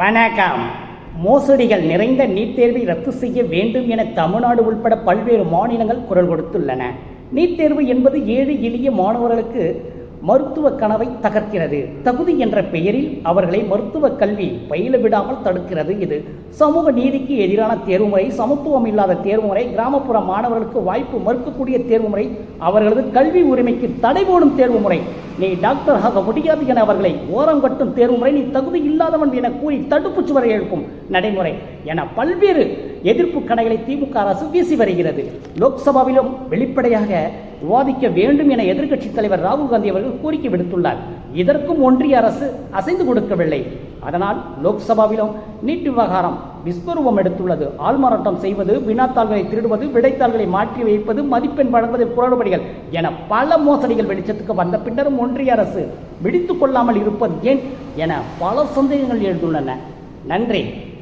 வணக்கம். மோசடிகள் நிறைந்த நீட் தேர்வை ரத்து செய்ய வேண்டும் என தமிழ்நாடு உள்பட பல்வேறு மாநிலங்கள் குரல் கொடுத்துள்ளன. நீட் தேர்வு என்பது ஏழு எளிய மாணவர்களுக்கு மருத்துவ கனவை தகர்க்கிறது. தகுதி என்ற பெயரில் அவர்களை மருத்துவ கல்வி பயில விடாமல் தடுக்கிறது. இது சமூக நீதிக்கு எதிரான தேர்வுமுறை சமத்துவம் இல்லாத தேர்வுமுறை கிராமப்புற மாணவர்களுக்கு வாய்ப்பு மறுக்கக்கூடிய தேர்வுமுறை அவர்களது கல்வி உரிமைக்கு தடை போடும் தேர்வுமுறை நீ டாக்டர் ஆக முடியாது என அவர்களை ஓரம் கட்டும் தேர்வுமுறை நீ தகுதி இல்லாதவன் என கூறி தடுப்புச் சுவரை எழுப்பும் நடைமுறை. என பல்வேறு எதிர்ப்பு கணைகளை திமுக அரசு வீசி வருகிறது. லோக்சபாவிலும் வெளிப்படையாக விவாதிக்க வேண்டும் என எதிர்க்கட்சித் தலைவர் ராகுல் காந்தி அவர்கள் கோரிக்கை விடுத்துள்ளார். இதற்கும் ஒன்றிய அரசு அசைந்து கொடுக்கவில்லை. அதனால் லோக்சபாவிலும் நீட் விவகாரம் விஸ்வரூபம் எடுத்துள்ளது. ஆள்மாறாட்டம் செய்வது வினாத்தாள்களை திருடுவது விடைத்தாள்களை மாற்றி வைப்பது மதிப்பெண் வழங்குவது குளறுபடிகள் என பல மோசடிகள் வெளிச்சத்துக்கு வந்த பின்னரும் ஒன்றிய அரசு விடுத்து கொள்ளாமல் இருப்பது ஏன் என பல சந்தேகங்கள் எழுந்துள்ளன. நன்றி.